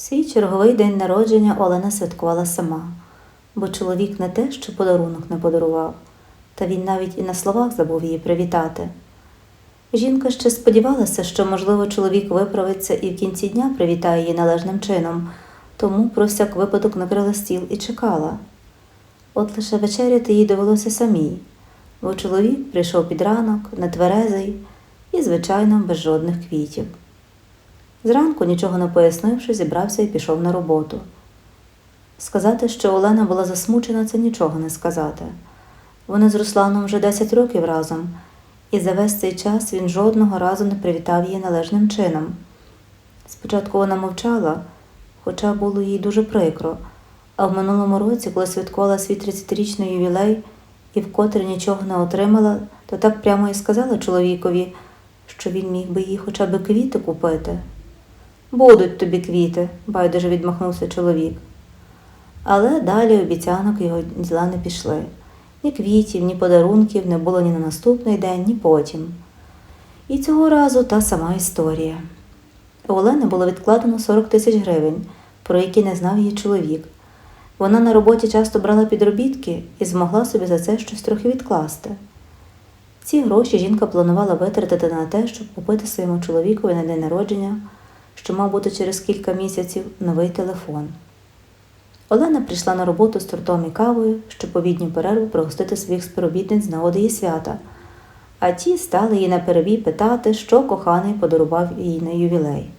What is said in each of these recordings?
Свій черговий день народження Олена святкувала сама, бо чоловік не те, що подарунок не подарував, та він навіть і на словах забув її привітати. Жінка ще сподівалася, що, можливо, чоловік виправиться і в кінці дня привітає її належним чином, тому про всяк випадок накрила стіл і чекала. От лише вечеряти їй довелося самій, бо чоловік прийшов під ранок, нетверезий і, звичайно, без жодних квітів. Зранку, нічого не пояснивши, зібрався і пішов на роботу. Сказати, що Олена була засмучена, це нічого не сказати. Вони з Русланом вже 10 років разом, і за весь цей час він жодного разу не привітав її належним чином. Спочатку вона мовчала, хоча було їй дуже прикро, а в минулому році, коли святкувала свій 30-річний ювілей і вкотре нічого не отримала, то так прямо і сказала чоловікові, що він міг би їй хоча б квіти купити. Будуть тобі квіти, байдуже відмахнувся чоловік. Але далі обіцянок його діла не пішли. Ні квітів, ні подарунків не було ні на наступний день, ні потім. І цього разу та сама історія. У Олени було відкладено 40 тисяч гривень, про які не знав її чоловік. Вона на роботі часто брала підробітки і змогла собі за це щось трохи відкласти. Ці гроші жінка планувала витратити на те, щоб купити своєму чоловікові на день народження, що мав бути через кілька місяців новий телефон. Олена прийшла на роботу з тортом і кавою, щоб по відню перерву пригостити своїх співробітниць з нагоди її свята, а ті стали їй на перебій питати, що коханий подарував їй на ювілей.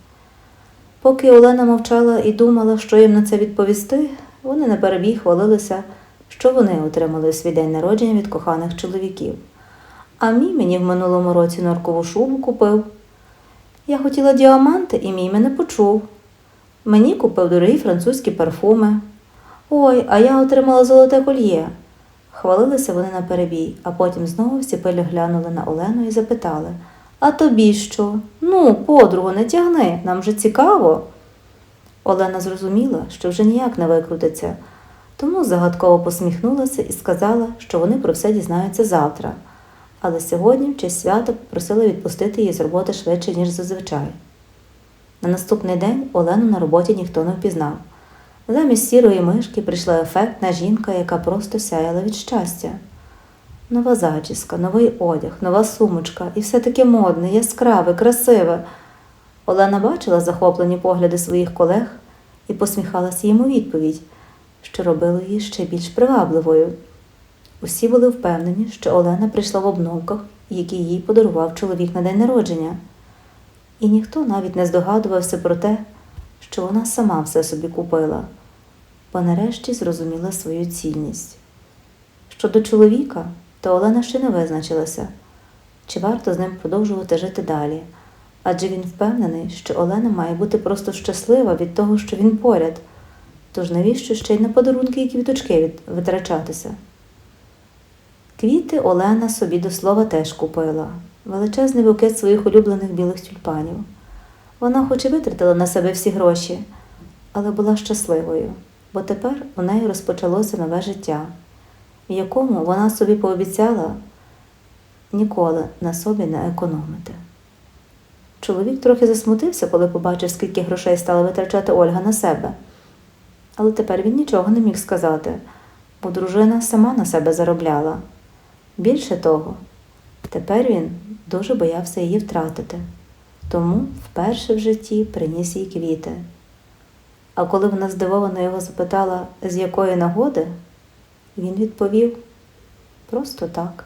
Поки Олена мовчала і думала, що їм на це відповісти, вони на перебій хвалилися, що вони отримали свій день народження від коханих чоловіків. А мій мені в минулому році норкову шубу купив. Я хотіла діаманти, і мій мене почув. Мені купив дорогі французькі парфуми. Ой, а я отримала золоте кольє. Хвалилися вони на перебій, а потім знову всі пилі глянули на Олену і запитали А тобі що? Ну, подругу, не тягни, нам же цікаво. Олена зрозуміла, що вже ніяк не викрутиться, тому загадково посміхнулася і сказала, що вони про все дізнаються завтра. Але сьогодні, в честь свята, попросила відпустити її з роботи швидше, ніж зазвичай. На наступний день Олену на роботі ніхто не впізнав. Замість сірої мишки прийшла ефектна жінка, яка просто сяяла від щастя. Нова зачіска, новий одяг, нова сумочка, і все таке модне, яскраве, красиве. Олена бачила захоплені погляди своїх колег і посміхалася їм у відповідь, що робило її ще більш привабливою. Усі були впевнені, що Олена прийшла в обновках, які їй подарував чоловік на день народження. І ніхто навіть не здогадувався про те, що вона сама все собі купила, бо нарешті зрозуміла свою цінність. Щодо чоловіка, то Олена ще не визначилася, чи варто з ним продовжувати жити далі, адже він впевнений, що Олена має бути просто щаслива від того, що він поряд, тож навіщо ще й на подарунки і квіточки витрачатися? Квіти Олена собі до слова теж купила величезний букет своїх улюблених білих тюльпанів. Вона хоч і витратила на себе всі гроші, але була щасливою, бо тепер у неї розпочалося нове життя, якому вона собі пообіцяла ніколи на собі не економити. Чоловік трохи засмутився, коли побачив, скільки грошей стала витрачати Ольга на себе. Але тепер він нічого не міг сказати, бо дружина сама на себе заробляла. Більше того, тепер він дуже боявся її втратити, тому вперше в житті приніс їй квіти. А коли вона здивовано його запитала, з якої нагоди, він відповів просто так.